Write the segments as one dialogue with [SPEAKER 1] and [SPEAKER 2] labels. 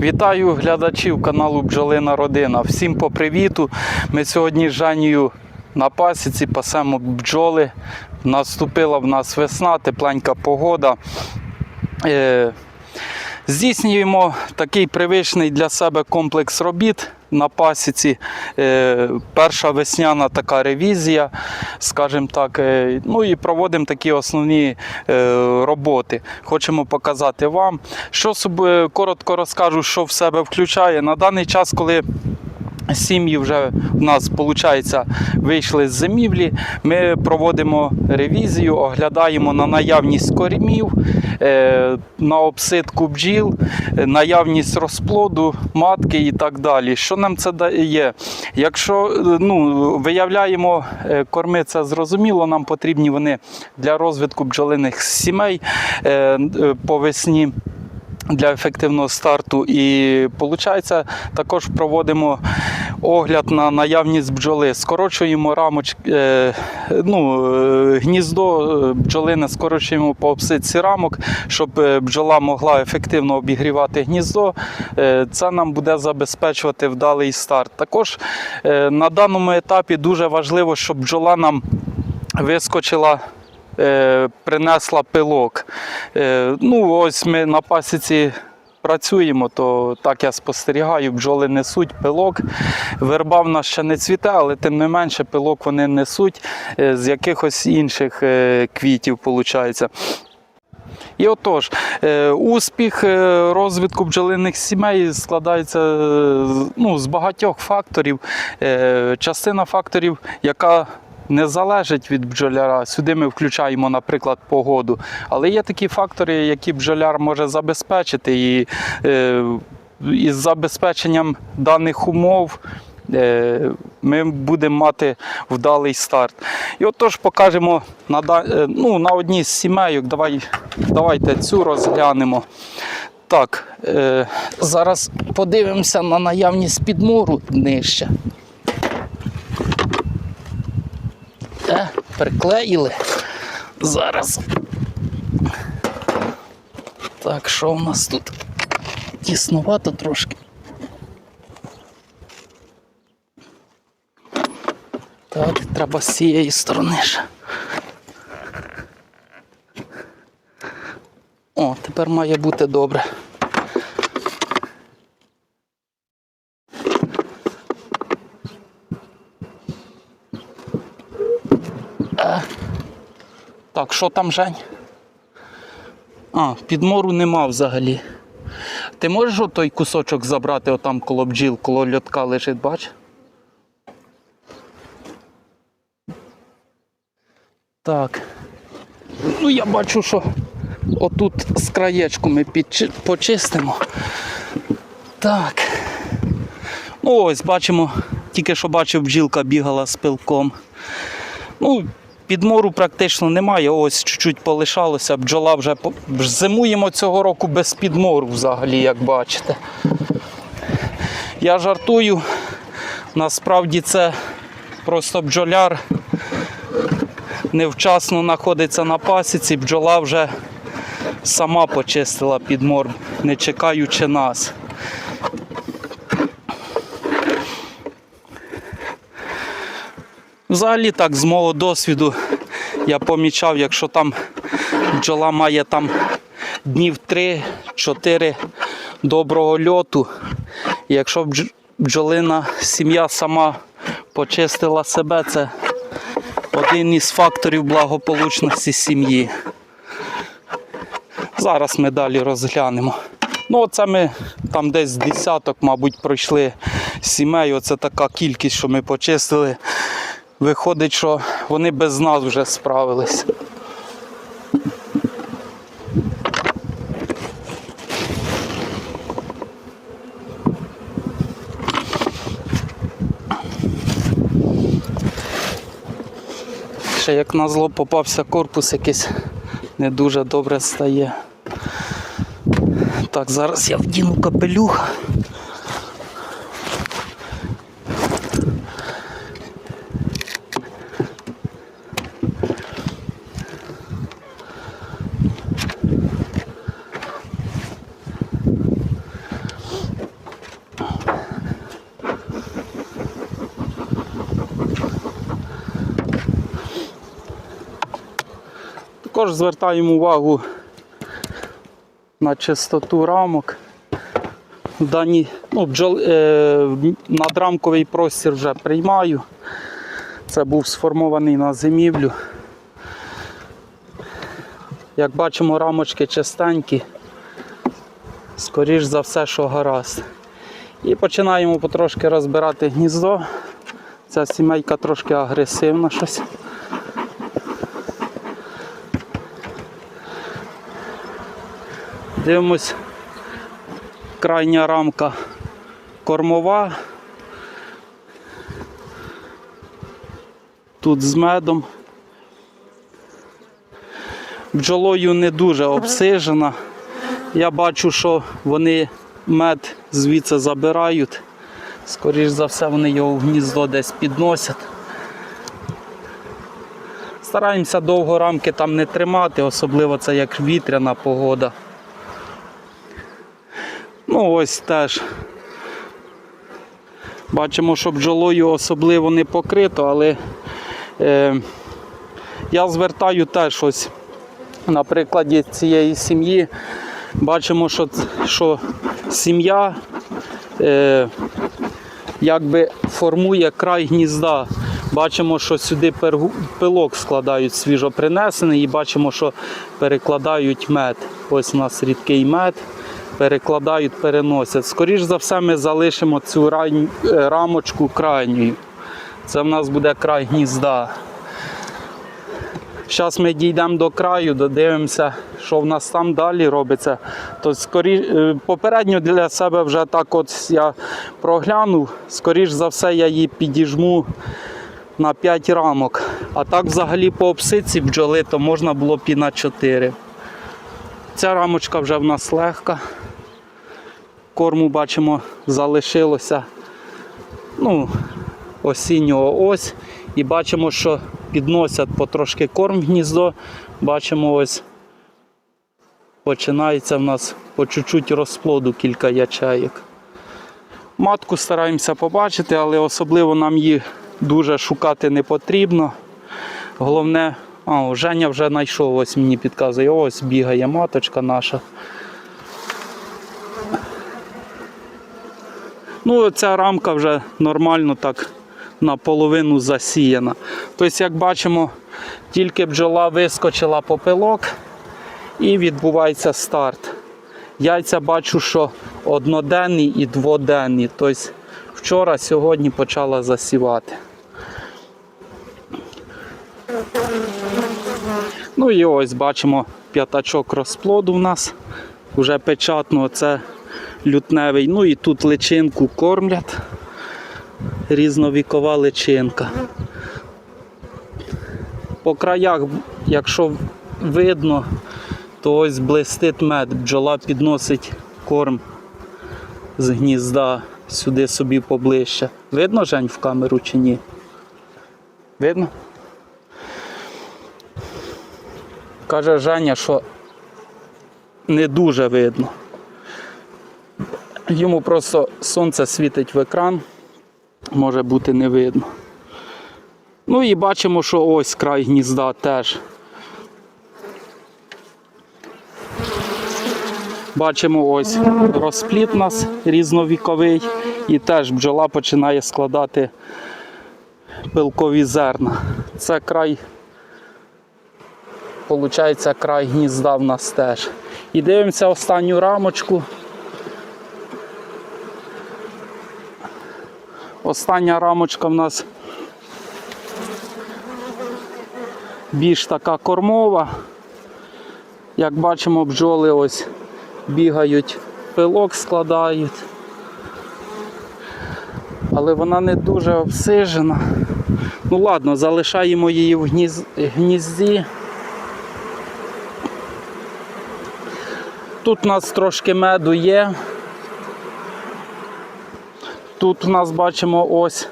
[SPEAKER 1] Вітаю глядачів каналу Бджолина Родина. Всім по привіту. Ми сьогодні з Жанію на пасіці пасемо бджоли. Наступила в нас весна, тепленька погода. Е, Здійснюємо такий привичний для себе комплекс робіт на пасіці. Е, Перша весняна така ревізія, скажімо так. Е, Ну і проводимо такі основні е, роботи. Хочемо показати вам. Що коротко розкажу, що в себе включає. На даний час, коли Сім'ї вже в нас, виходить, вийшли з зимівлі. Ми проводимо ревізію, оглядаємо на наявність кормів, е, на обсидку бджіл, е, наявність розплоду, матки і так далі. Що нам це дає? Якщо е, ну, виявляємо корми, це зрозуміло, нам потрібні вони для розвитку бджолиних сімей по весні для ефективного старту. І виходить, також проводимо огляд на наявність бджоли, скорочуємо рамочки, е, ну, е, гніздо е, бджолине скорочуємо по обсидці рамок, щоб бджола могла ефективно обігрівати гніздо. Це нам буде забезпечувати вдалий старт. Також на даному етапі дуже важливо, щоб бджола нам вискочила е, принесла пилок. Е, ну, ось ми на пасіці працюємо, то так я спостерігаю, бджоли несуть пилок. Верба в нас ще не цвіте, але тим не менше пилок вони несуть е, з якихось інших квітів, виходить. І отож, успіх розвитку бджолиних сімей складається ну, з багатьох факторів. Частина факторів, яка не залежить від бджоляра. Сюди ми включаємо, наприклад, погоду. Але є такі фактори, які бджоляр може забезпечити. І е, із забезпеченням даних умов е, ми будемо мати вдалий старт. І отож покажемо на, е, ну, на одній з сімейок. Давай, давайте цю розглянемо. Так, е, зараз подивимося на наявність підмуру нижче. Е, приклеїли. Зараз. Так, що у нас тут? Тіснувато трошки. Так, треба з цієї сторони ще. О, тепер має бути добре. Так, що там, Жень? А, підмору нема взагалі. Ти можеш отой кусочок забрати отам коло бджіл, коло льотка лежить, бач? Так. Ну, я бачу, що отут з краєчку ми підчи- почистимо. Так. Ну, ось бачимо, тільки що бачив, бджілка бігала з пилком. Ну, підмору практично немає, ось чуть-чуть полишалося. Бджола вже зимуємо цього року без підмору взагалі, як бачите. Я жартую. Насправді це просто бджоляр невчасно знаходиться на пасіці, бджола вже сама почистила підмор, не чекаючи нас. Взагалі так, з мого досвіду я помічав, якщо там бджола має там днів 3-4 доброго льоту, і якщо бдж- бджолина сім'я сама почистила себе, це один із факторів благополучності сім'ї. Зараз ми далі розглянемо. Ну, оце ми там десь десяток, мабуть, пройшли сімей. Оце така кількість, що ми почистили. Виходить, що вони без нас вже справились. Ще як назло попався корпус якийсь не дуже добре стає. Так, зараз я вдіну капелюх. Також звертаємо увагу на чистоту рамок. Дані, ну, бджол, е, надрамковий простір вже приймаю. Це був сформований на зимівлю. Як бачимо, рамочки чистенькі. Скоріш за все, що гаразд. І починаємо потрошки розбирати гніздо. Ця сімейка трошки агресивна щось. Дивимось, крайня рамка кормова. Тут з медом. Бджолою не дуже обсижена. Я бачу, що вони мед звідси забирають. Скоріше за все, вони його в гніздо десь підносять. Стараємося довго рамки там не тримати, особливо це як вітряна погода. Ну ось теж. Бачимо, що бджолою особливо не покрито, але е, я звертаю теж ось на прикладі цієї сім'ї. Бачимо, що, що сім'я е, якби формує край гнізда. Бачимо, що сюди пилок складають свіжо принесений і бачимо, що перекладають мед. Ось у нас рідкий мед. Перекладають, переносять. Скоріше за все, ми залишимо цю е, рамочку крайньою. Це в нас буде край гнізда. Зараз ми дійдемо до краю, додивимося, що в нас там далі робиться. То скорі... е, попередньо для себе вже так от я проглянув. Скоріш за все, я її підіжму на 5 рамок. А так взагалі по обсидці бджоли, то можна було б і на 4. Ця рамочка вже в нас легка. Корму бачимо, залишилося. Ну, осіннього ось. І бачимо, що підносять потрошки корм гніздо. Бачимо, ось починається в нас по чуть-чуть розплоду кілька ячеїк. Матку стараємося побачити, але особливо нам її дуже шукати не потрібно. Головне, а, Женя вже знайшов, ось мені підказує, ось бігає маточка наша. Ну, ця рамка вже нормально так наполовину засіяна. Тобто, як бачимо, тільки бджола вискочила попилок і відбувається старт. Яйця бачу, що одноденні і дводенні. Тобто вчора, сьогодні почала засівати. Ну і ось бачимо п'ятачок розплоду в нас. Вже печатно це лютневий. Ну і тут личинку кормлять. Різновікова личинка. По краях, якщо видно, то ось блистить мед. Бджола підносить корм з гнізда сюди собі поближче. Видно, Жень, в камеру чи ні? Видно? Каже Женя, що не дуже видно. Йому просто сонце світить в екран, може бути не видно. Ну і бачимо, що ось край гнізда теж. Бачимо ось розпліт у нас різновіковий і теж бджола починає складати пилкові зерна. Це край, виходить, край гнізда в нас теж. І дивимося останню рамочку. Остання рамочка в нас більш така кормова. Як бачимо, бджоли ось бігають, пилок складають. Але вона не дуже обсижена. Ну ладно, залишаємо її в гніз... гнізді. Тут у нас трошки меду є. Тут у нас бачимо ось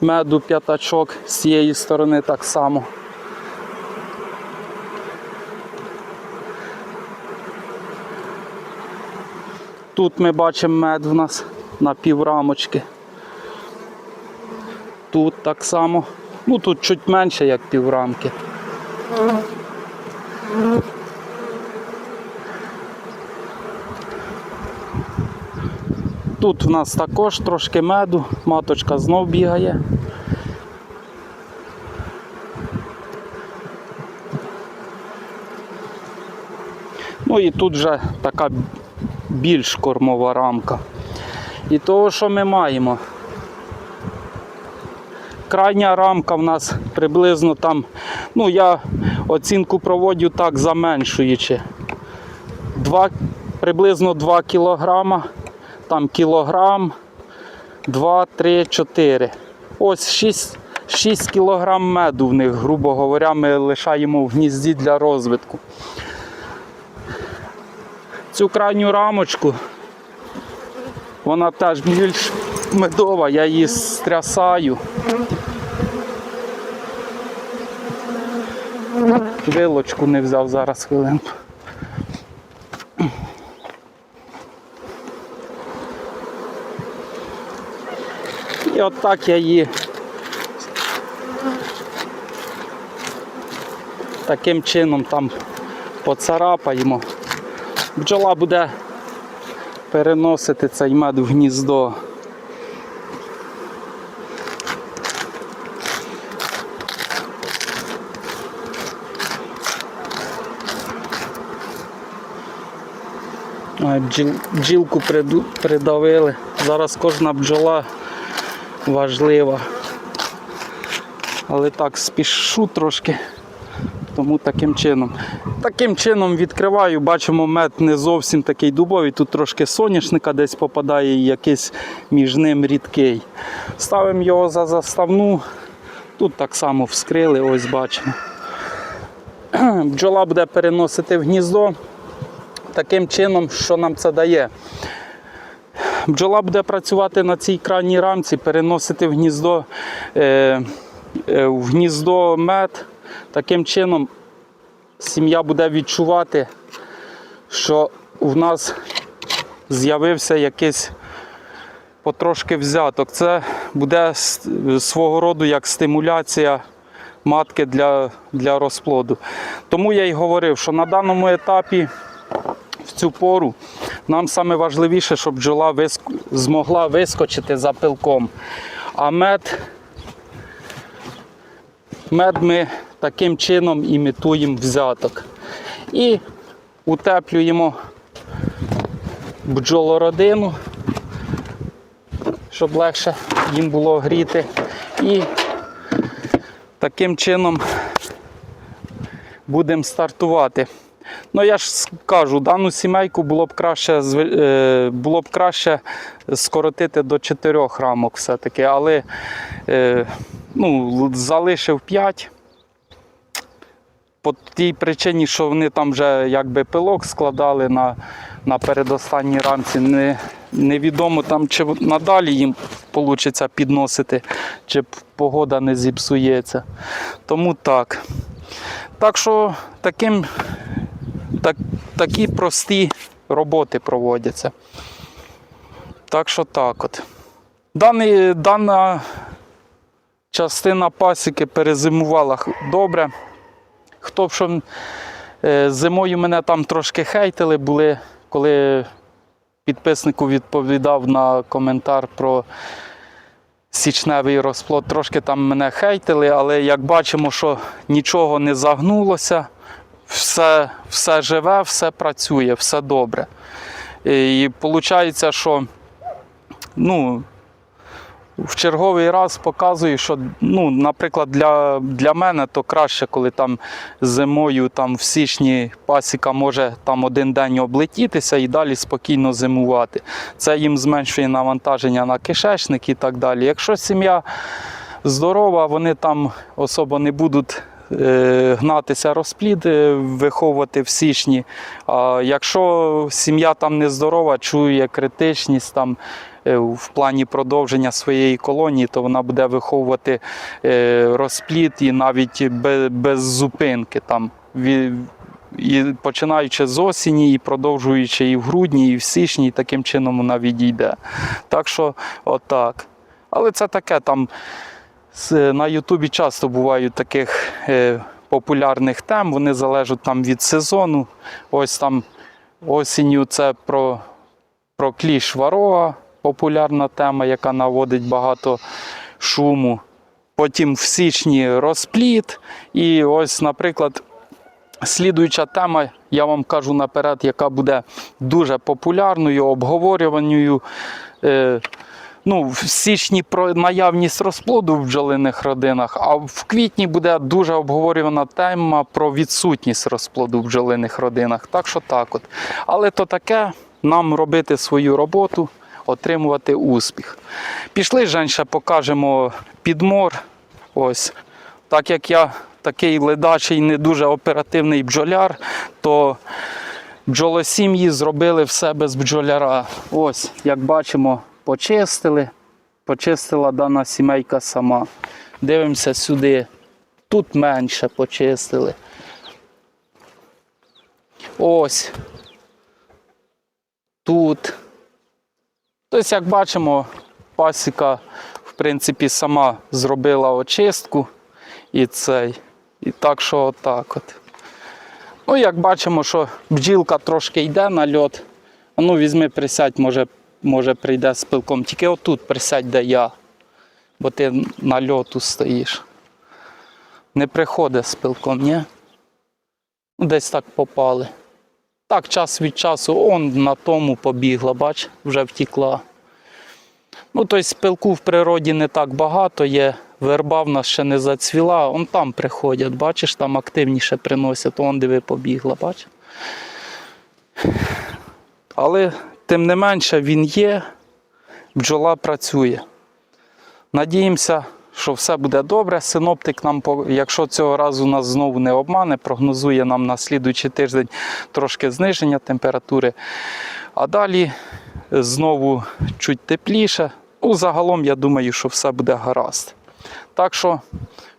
[SPEAKER 1] меду п'ятачок з цієї сторони так само. Тут ми бачимо мед в нас на піврамочки. Тут так само. Ну тут чуть менше, як піврамки. Тут в нас також трошки меду, маточка знов бігає. Ну і тут вже така більш кормова рамка. І того, що ми маємо? Крайня рамка в нас приблизно там, ну я оцінку проводю так заменшуючи. 2, приблизно 2 кілограма, там кілограм, 2, 3, 4. Ось 6, 6 кілограм меду в них, грубо говоря, ми лишаємо в гнізді для розвитку. Цю крайню рамочку, вона теж більш медова, я її стрясаю. Вилочку не взяв зараз хвилинку. Отак я її таким чином там поцарапаємо. Бджола буде переносити цей мед в гніздо. Бджілку придавили. Зараз кожна бджола важлива. Але так, спішу трошки, тому таким чином. Таким чином відкриваю, бачимо, мед не зовсім такий дубовий, тут трошки соняшника десь попадає і якийсь між ним рідкий. Ставимо його за заставну. Тут так само вскрили, ось бачимо. Бджола буде переносити в гніздо. Таким чином, що нам це дає? Бджола буде працювати на цій крайній рамці, переносити в гніздо, е, е, в гніздо мед. Таким чином сім'я буде відчувати, що в нас з'явився якийсь потрошки взяток. Це буде свого роду як стимуляція матки для, для розплоду. Тому я й говорив, що на даному етапі в цю пору нам саме важливіше, щоб бджола виск... змогла вискочити за пилком. А мед, мед ми таким чином імітуємо взяток. І утеплюємо бджолородину, щоб легше їм було гріти. І таким чином будемо стартувати. Ну я ж кажу, дану сімейку було б краще, е, було б краще скоротити до 4 рамок все-таки, але е, ну, залишив 5. По тій причині, що вони там вже якби пилок складали на, на передостанній рамці. Не, невідомо там, чи надалі їм вийде підносити, чи погода не зіпсується. Тому так. Так що таким так, такі прості роботи проводяться. Так що так от. Даний, дана частина пасіки перезимувала добре. Хто б що е, зимою мене там трошки хейтили, були, коли підписнику відповідав на коментар про січневий розплод. Трошки там мене хейтили, але як бачимо, що нічого не загнулося, все, все живе, все працює, все добре. І виходить, що ну, в черговий раз показую, що, ну, наприклад, для, для мене то краще, коли там зимою там, в січні пасіка може там один день облетітися і далі спокійно зимувати. Це їм зменшує навантаження на кишечник і так далі. Якщо сім'я здорова, вони там особо не будуть гнатися розплід, е, виховувати в січні. А якщо сім'я там нездорова, чує критичність там. е, В плані продовження своєї колонії, то вона буде виховувати е, розплід і навіть без зупинки. Там, і починаючи з осені, і продовжуючи і в грудні, і в січні, і таким чином вона відійде. Так що, отак. Але це таке там. На Ютубі часто бувають таких е, популярних тем. Вони залежать там від сезону. Ось там осінню це про, про кліш ворога, популярна тема, яка наводить багато шуму. Потім в січні розпліт. І ось, наприклад, слідуюча тема, я вам кажу наперед, яка буде дуже популярною, обговорюваною. Ну, в січні про наявність розплоду в бджолиних родинах, а в квітні буде дуже обговорювана тема про відсутність розплоду в бджолиних родинах. Так що так от. Але то таке, нам робити свою роботу, отримувати успіх. Пішли, Жень, покажемо підмор. Ось. Так як я такий ледачий, не дуже оперативний бджоляр, то бджолосім'ї зробили все без бджоляра. Ось, як бачимо, почистили. Почистила дана сімейка сама. Дивимося сюди. Тут менше почистили. Ось. Тут. Тобто, як бачимо, пасіка, в принципі, сама зробила очистку і цей. І так що отак от. Ну, як бачимо, що бджілка трошки йде на льот. Ну, візьми, присядь, може, може прийде з пилком. Тільки отут присядь, де я. Бо ти на льоту стоїш. Не приходить з пилком, ні? Ну, Десь так попали. Так, час від часу, он на тому побігла, бач, вже втікла. Ну, тобто пилку в природі не так багато є. Верба в нас ще не зацвіла, он там приходять, бачиш, там активніше приносять, он диви побігла, бач. Але тим не менше він є, бджола працює. Надіємося, що все буде добре. Синоптик нам, якщо цього разу нас знову не обмане, прогнозує нам на слідуючий тиждень трошки зниження температури. А далі знову чуть тепліше. Ну, загалом, я думаю, що все буде гаразд. Так що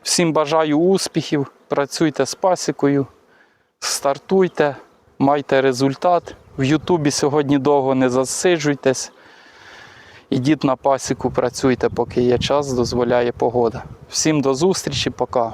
[SPEAKER 1] всім бажаю успіхів, працюйте з пасікою, стартуйте, майте результат. В Ютубі сьогодні довго не засиджуйтесь. Ідіть на пасіку, працюйте, поки є час, дозволяє погода. Всім до зустрічі, пока.